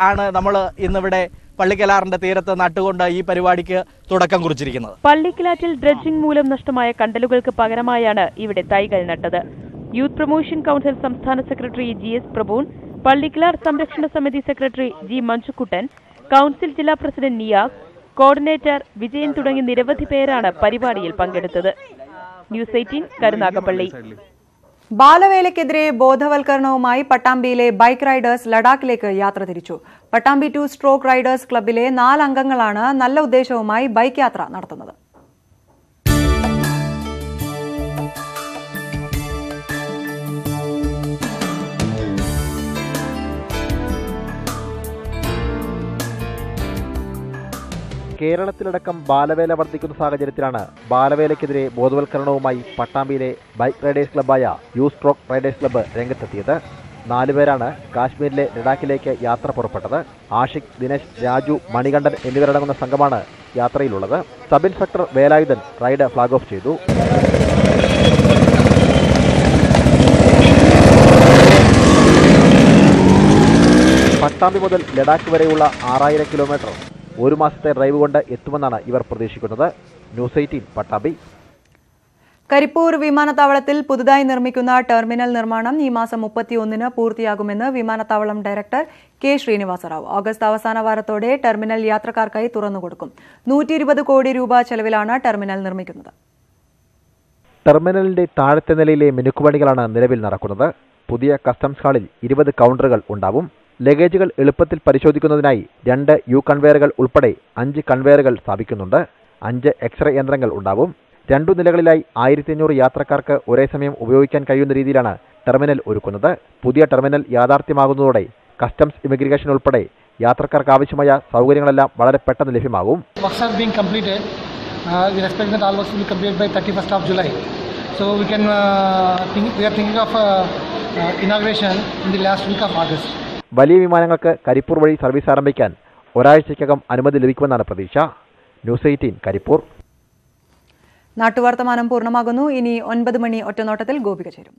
ആണ് നമ്മൾ ഇന്നിവിടെ പള്ളിക്കലാറിന്റെ തീരത്ത് നട്ടുകൊണ്ട് ഈ പരിപാടിക്ക് തുടക്കം കുറിച്ചിരിക്കുന്നത്. പള്ളിക്കലാറ്റിൽ ഡ്രഡ്ജിംഗ് മൂലം നഷ്ടമായ കണ്ടലുകൾക്ക് പകരമായാണ് ഇവിടെ തൈകൾ നട്ടത്. യൂത്ത് പ്രൊമോഷൻ കൗൺസിൽ സംസ്ഥാന secretary G S Prabhun Pallikkalar സംരക്ഷണ സമിതി സെക്രട്ടറി ജി മഞ്ജുക്കുട്ടൻ കൗൺസിൽ ജില്ലാ പ്രസിഡന്റ് നിയാസ് കോർഡിനേറ്റർ വിജയൻ തുടങ്ങി നിരവധി പേരാണ് പരിപാടിയിൽ പങ്കെടുത്തത്. News eighteen Karunagappally. ബാലവേലയ്ക്കെതിരെ ബോധവൽക്കരണവുമായി പട്ടാമ്പിയിലെ ബൈക്ക് റൈഡേഴ്സ് ലഡാക്കിലേക്ക് യാത്ര തിരിച്ചു. പട്ടാമ്പി ടു സ്ട്രോക്ക് റൈഡേഴ്സ് ക്ലബിലെ നാലംഗങ്ങളാണ് നല്ല ഉദ്ദേശവുമായി ബൈക്ക് യാത്ര നടത്തുന്നത്. കേരളത്തിലടക്കം ബാലവേല വർദ്ധിക്കുന്ന സാഹചര്യത്തിലാണ് ബാലവേലയ്ക്കെതിരെ ബോധവൽക്കരണവുമായി പട്ടാമ്പിയിലെ ബൈക്ക് റൈഡേഴ്സ് ക്ലബ്ബായ യു സ്ട്രോക്ക് റൈഡേഴ്സ് ക്ലബ്ബ് രംഗത്തെത്തിയത്. നാലുപേരാണ് കാശ്മീരിലെ ലഡാക്കിലേക്ക് യാത്ര പുറപ്പെട്ടത്. ആഷിഖ് ദിനേശ് രാജു മണികണ്ഠൻ എന്നിവരടങ്ങുന്ന സംഘമാണ് യാത്രയിലുള്ളത്. Sub inspector Velayudhan ride flag off ചെയ്തു. പട്ടാമ്പി മുതൽ ലഡാക്ക് വരെയുള്ള ആറായിരം കിലോമീറ്റർ ഒരു മാസത്തെ ഡ്രൈവ് കൊണ്ട് എത്തുമെന്നാണ് ഇവർ പ്രതീക്ഷിക്കുന്നത്. News eighteen Pattambi. കരിപ്പൂർ വിമാനത്താവളത്തിൽ പുതുതായി നിർമ്മിക്കുന്ന ടെർമിനൽ നിർമ്മാണം ഈ മാസം മുപ്പത്തിയൊന്നിന് പൂർത്തിയാകുമെന്ന് വിമാനത്താവളം ഡയറക്ടർ കെ ശ്രീനിവാസറാവു. ഓഗസ്റ്റ് അവസാന വാരത്തോടെ ടെർമിനൽ യാത്രക്കാർക്കായി തുറന്നുകൊടുക്കും നൂറ്റി കോടി രൂപ ചെലവിലാണ് ടെർമിനൽ നിർമ്മിക്കുന്നത്. ടെർമിനലിന്റെ താഴത്തെ നിലയിലെ മിനുക്കുപണികളാണ് നിലവിൽ നടക്കുന്നത്. പുതിയ കസ്റ്റംസ് ഹാളിൽ ഇരുപത് കൗണ്ടറുകൾ ഉണ്ടാവും. ലഗേജുകൾ എളുപ്പത്തിൽ പരിശോധിക്കുന്നതിനായി രണ്ട് യു കൺവെയറുകൾ ഉൾപ്പെടെ അഞ്ച് കൺവെയറുകൾ സ്ഥാപിക്കുന്നുണ്ട് അഞ്ച് എക്സ്റേ യന്ത്രങ്ങൾ ഉണ്ടാവും രണ്ടു നിലകളിലായി ആയിരത്തി അഞ്ഞൂറ് യാത്രക്കാർക്ക് ഒരേ സമയം ഉപയോഗിക്കാൻ കഴിയുന്ന രീതിയിലാണ് ടെർമിനൽ ഒരുക്കുന്നത് പുതിയ ടെർമിനൽ യാഥാർത്ഥ്യമാകുന്നതോടെ കസ്റ്റംസ് ഇമിഗ്രേഷൻ ഉൾപ്പെടെ യാത്രക്കാർക്ക് ആവശ്യമായ സൗകര്യങ്ങളെല്ലാം വളരെ പെട്ടെന്ന് ലഭ്യമാകും works are being completed. We expect that all works will be completed by 31st of July. So we can think, we are thinking of inauguration in the last week of August. വലിയ വിമാനങ്ങൾക്ക് കരിപ്പൂർ വഴി service ആരംഭിക്കാൻ ഒരാഴ്ചയ്ക്കകം അനുമതി ലഭിക്കുമെന്നാണ് പ്രതീക്ഷ. News eighteen Karipur. നാട്ടുവർത്തമാനം പൂർണമാകുന്നു. ഇനി ഒൻപത് മണി ഒറ്റനോട്ടത്തിൽ ഗോപിക ചേരും.